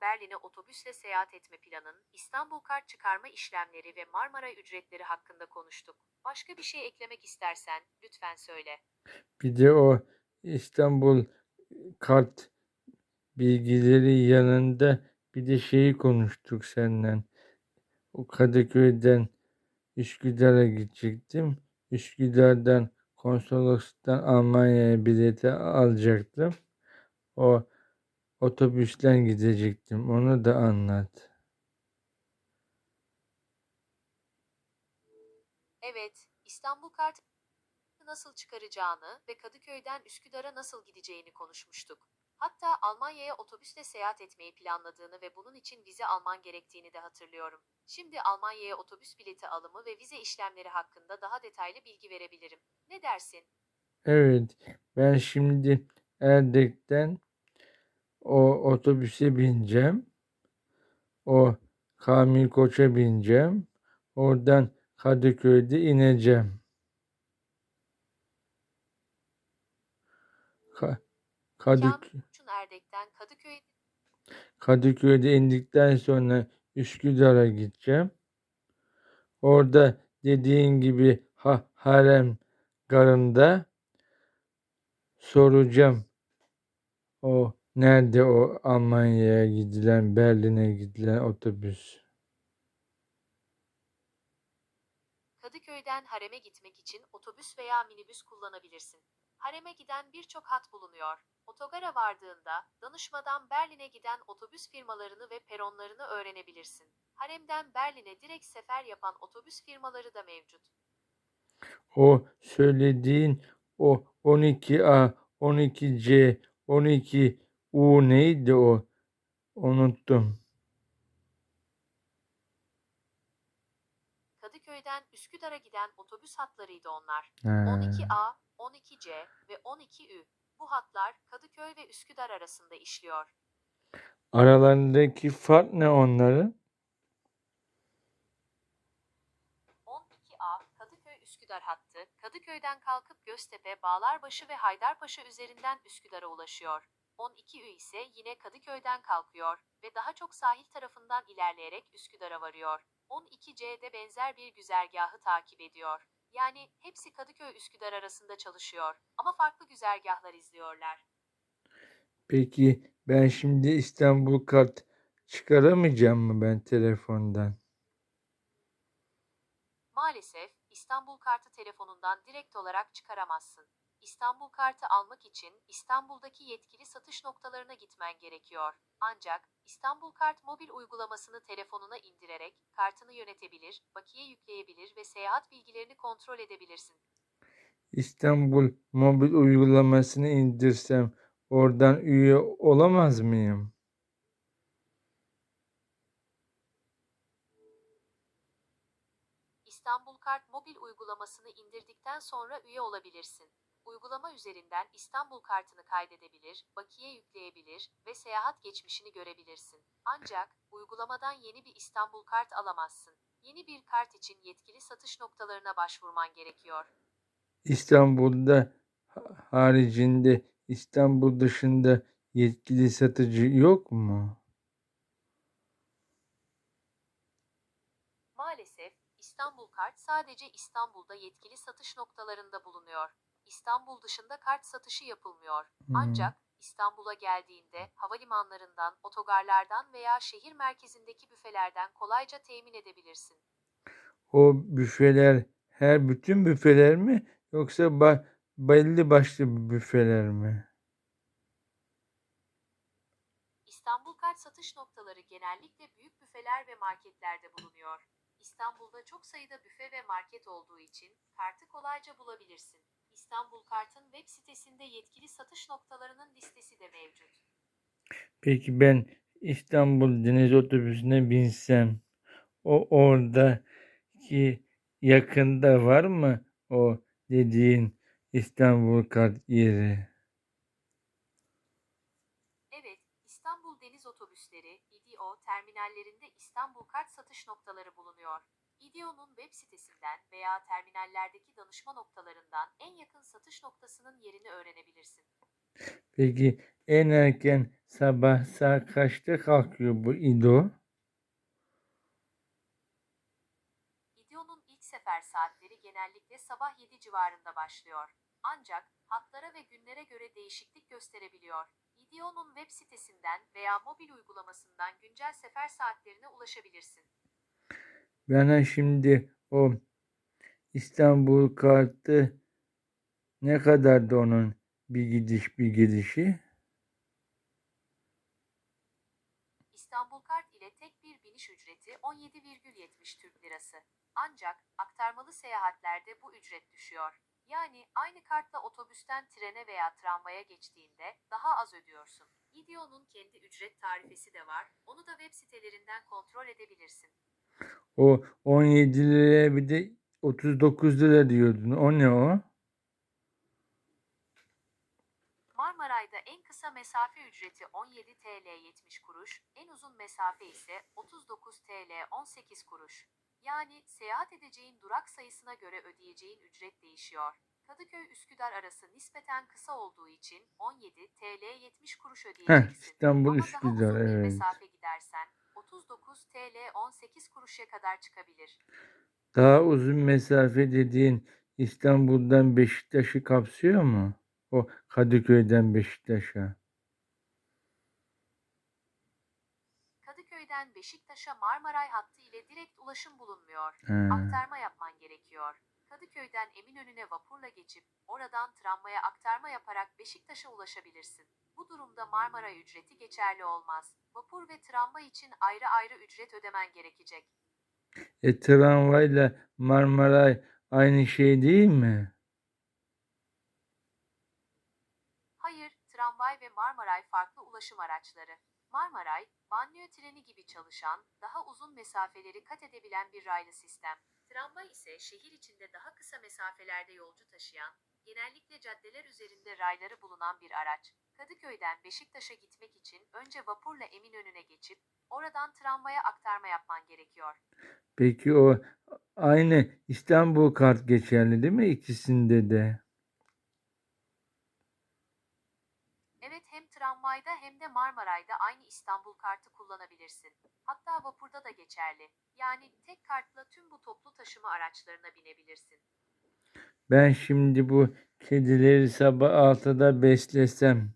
Berlin'e otobüsle seyahat etme planın, İstanbul kart çıkarma işlemleri ve Marmara ücretleri hakkında konuştuk. Başka bir şey eklemek istersen lütfen söyle. Bir de o İstanbul kart bilgileri yanında bir de şeyi konuştuk senden. O Kadıköy'den Üsküdar'a gidecektim. Üsküdar'dan konsolosluktan Almanya'ya bileti alacaktım. O otobüsten gidecektim. Onu da anlat. Evet, İstanbul kartı nasıl çıkaracağını ve Kadıköy'den Üsküdar'a nasıl gideceğini konuşmuştuk. Hatta Almanya'ya otobüsle seyahat etmeyi planladığını ve bunun için vize alman gerektiğini de hatırlıyorum. Şimdi Almanya'ya otobüs bileti alımı ve vize işlemleri hakkında daha detaylı bilgi verebilirim. Ne dersin? Evet, ben şimdi Erdek'ten o otobüse bineceğim. O Kamil Koç'a bineceğim. Oradan Kadıköy'de ineceğim. Ka Kadık Kadıköy Kadıköy'de indikten sonra Üsküdar'a gideceğim. Orada dediğin gibi ha harem garında soracağım. O nerede o Almanya'ya gidilen, Berlin'e gidilen otobüs? Kadıköy'den Harem'e gitmek için otobüs veya minibüs kullanabilirsin. Harem'e giden birçok hat bulunuyor. Otogara vardığında, danışmadan Berlin'e giden otobüs firmalarını ve peronlarını öğrenebilirsin. Harem'den Berlin'e direkt sefer yapan otobüs firmaları da mevcut. O söylediğin o 12A, 12C, 12U neydi o? Unuttum. Kadıköy'den Üsküdar'a giden otobüs hatlarıydı onlar. Ha. 12A, 12C ve 12Ü. Bu hatlar Kadıköy ve Üsküdar arasında işliyor. Aralarındaki fark ne onların? 12A Kadıköy Üsküdar hattı, Kadıköy'den kalkıp Göztepe, Bağlarbaşı ve Haydarpaşa üzerinden Üsküdar'a ulaşıyor. 12Ü ise yine Kadıköy'den kalkıyor ve daha çok sahil tarafından ilerleyerek Üsküdar'a varıyor. 12C de benzer bir güzergahı takip ediyor. Yani hepsi Kadıköy Üsküdar arasında çalışıyor ama farklı güzergahlar izliyorlar. Peki ben şimdi İstanbul kart çıkaramayacağım mı ben telefondan? Maalesef İstanbul kartı telefonundan direkt olarak çıkaramazsın. İstanbul kartı almak için İstanbul'daki yetkili satış noktalarına gitmen gerekiyor. Ancak İstanbul Kart mobil uygulamasını telefonuna indirerek kartını yönetebilir, bakiye yükleyebilir ve seyahat bilgilerini kontrol edebilirsin. İstanbul mobil uygulamasını indirsem oradan üye olamaz mıyım? İstanbul Kart mobil uygulamasını indirdikten sonra üye olabilirsin. Uygulama üzerinden İstanbul kartını kaydedebilir, bakiye yükleyebilir ve seyahat geçmişini görebilirsin. Ancak uygulamadan yeni bir İstanbul kart alamazsın. Yeni bir kart için yetkili satış noktalarına başvurman gerekiyor. İstanbul'da ha- haricinde İstanbul dışında yetkili satıcı yok mu? Maalesef İstanbul Kart sadece İstanbul'da yetkili satış noktalarında bulunuyor. İstanbul dışında kart satışı yapılmıyor. Hmm. Ancak İstanbul'a geldiğinde havalimanlarından, otogarlardan veya şehir merkezindeki büfelerden kolayca temin edebilirsin. O büfeler her bütün büfeler mi yoksa ba- belli başlı büfeler mi? İstanbul kart satış noktaları genellikle büyük büfeler ve marketlerde bulunuyor. İstanbul'da çok sayıda büfe ve market olduğu için kartı kolayca bulabilirsin. İstanbul Kart'ın web sitesinde yetkili satış noktalarının listesi de mevcut. Peki ben İstanbul deniz otobüsüne binsem o oradaki yakında var mı o dediğin İstanbul kart yeri? Evet, İstanbul Deniz Otobüsleri, İDO terminallerinde İstanbul Kart satış noktaları bulunuyor. İDO'nun web sitesinden veya terminallerdeki danışma noktalarından en yakın satış noktasının yerini öğrenebilirsin. Peki en erken sabah saat kaçta kalkıyor bu İdo? İDO'nun ilk sefer saatleri genellikle sabah 7 civarında başlıyor. Ancak hatlara ve günlere göre değişiklik gösterebiliyor. İDO'nun web sitesinden veya mobil uygulamasından güncel sefer saatlerine ulaşabilirsin. Bana şimdi o İstanbul kartı ne kadardı onun bir gidiş bir gelişi? İstanbul Kart ile tek bir biniş ücreti 17,70 Türk Lirası. Ancak aktarmalı seyahatlerde bu ücret düşüyor. Yani aynı kartla otobüsten trene veya tramvaya geçtiğinde daha az ödüyorsun. İDO'nun kendi ücret tarifesi de var. Onu da web sitelerinden kontrol edebilirsin. O 17 liraya bir de 39 lira diyordun. O ne o? Marmaray'da en kısa mesafe ücreti 17 TL 70 kuruş, en uzun mesafe ise 39 TL 18 kuruş. Yani seyahat edeceğin durak sayısına göre ödeyeceğin ücret değişiyor. Kadıköy Üsküdar arası nispeten kısa olduğu için 17 TL 70 kuruş ödeyeceksin. İstanbul Ama daha Üsküdar, bir evet. mesafe gidersen 39 TL 18 kuruşa kadar çıkabilir. Daha uzun mesafe dediğin İstanbul'dan Beşiktaş'ı kapsıyor mu? O Kadıköy'den Beşiktaş'a. Kadıköy'den Beşiktaş'a Marmaray hattı ile direkt ulaşım bulunmuyor. He. Aktarma yapman gerekiyor. Kadıköy'den Eminönü'ne vapurla geçip oradan tramvaya aktarma yaparak Beşiktaş'a ulaşabilirsin. Bu durumda Marmaray ücreti geçerli olmaz. Vapur ve tramvay için ayrı ayrı ücret ödemen gerekecek. E tramvayla Marmaray aynı şey değil mi? Hayır, tramvay ve Marmaray farklı ulaşım araçları. Marmaray, banliyö treni gibi çalışan, daha uzun mesafeleri kat edebilen bir raylı sistem. Tramvay ise şehir içinde daha kısa mesafelerde yolcu taşıyan, genellikle caddeler üzerinde rayları bulunan bir araç. Kadıköy'den Beşiktaş'a gitmek için önce vapurla Eminönü'ne geçip, oradan tramvaya aktarma yapman gerekiyor. Peki o aynı İstanbul kart geçerli değil mi ikisinde de? Evet hem tramvayda hem de Marmaray'da aynı İstanbul kartı kullanabilirsin. Hatta vapurda da geçerli. Yani tek kartla tüm bu toplu taşıma araçlarına binebilirsin. Ben şimdi bu kedileri sabah 6'da beslesem,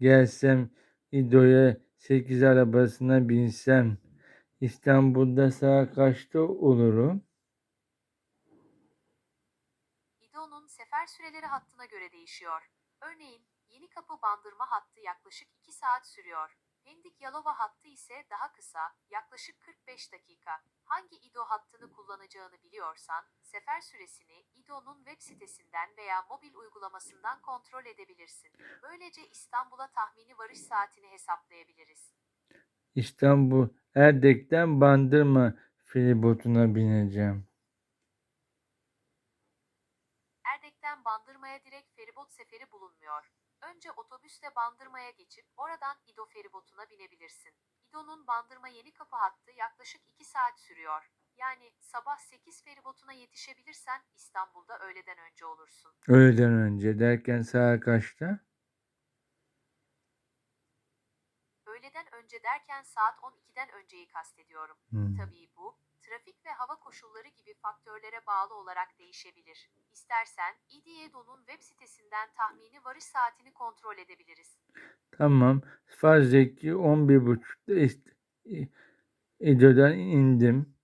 gelsem İdo'ya 8 arabasına binsem, İstanbul'da saat kaçta olurum? İDO'nun sefer süreleri hattına göre değişiyor. Örneğin Yeni Kapı Bandırma hattı yaklaşık 2 saat sürüyor. Pendik Yalova hattı ise daha kısa, yaklaşık 45 dakika. Hangi İDO hattını kullanacağını biliyorsan, sefer süresini İDO'nun web sitesinden veya mobil uygulamasından kontrol edebilirsin. Böylece İstanbul'a tahmini varış saatini hesaplayabiliriz. İstanbul Erdek'ten Bandırma feribotuna bineceğim. Erdek'ten Bandırma'ya direkt feribot seferi bulunmuyor. Önce otobüsle Bandırma'ya geçip oradan İdo feribotuna binebilirsin. İdo'nun Bandırma Yeni Kapı hattı yaklaşık 2 saat sürüyor. Yani sabah 8 feribotuna yetişebilirsen İstanbul'da öğleden önce olursun. Öğleden önce derken saat kaçta? Öğleden önce derken saat 12'den önceyi kastediyorum. Hmm. Tabii bu, trafik ve hava koşulları gibi faktörlere bağlı olarak değişebilir. İstersen İDİEDO'nun web sitesinden tahmini varış saatini kontrol edebiliriz. Tamam. Farz et ki 11.30'da ist- İ- İdo'dan indim.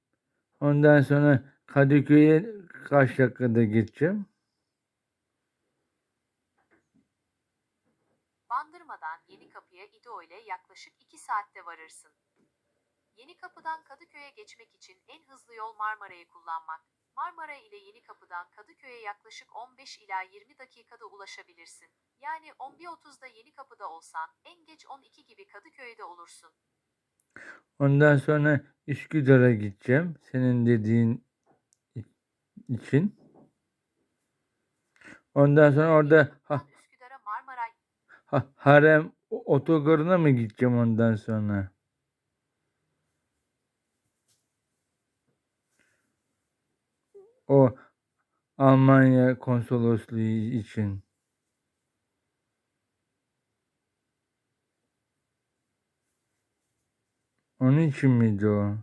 Ondan sonra Kadıköy'e kaç dakikada gideceğim? Bandırmadan Yeni İdo ile yaklaşık 2 saatte varırsın. Yeni Kapı'dan Kadıköy'e geçmek için en hızlı yol Marmara'yı kullanmak. Marmara ile Yeni Kapı'dan Kadıköy'e yaklaşık 15 ila 20 dakikada ulaşabilirsin. Yani 11.30'da Yeni Kapı'da olsan en geç 12 gibi Kadıköy'de olursun. Ondan sonra Üsküdar'a gideceğim. Senin dediğin için. Ondan sonra orada ha, Üsküdar'a Marmaray ha, harem otogarına mı gideceğim ondan sonra? O Almanya konsolosluğu için. Onun için miydi o?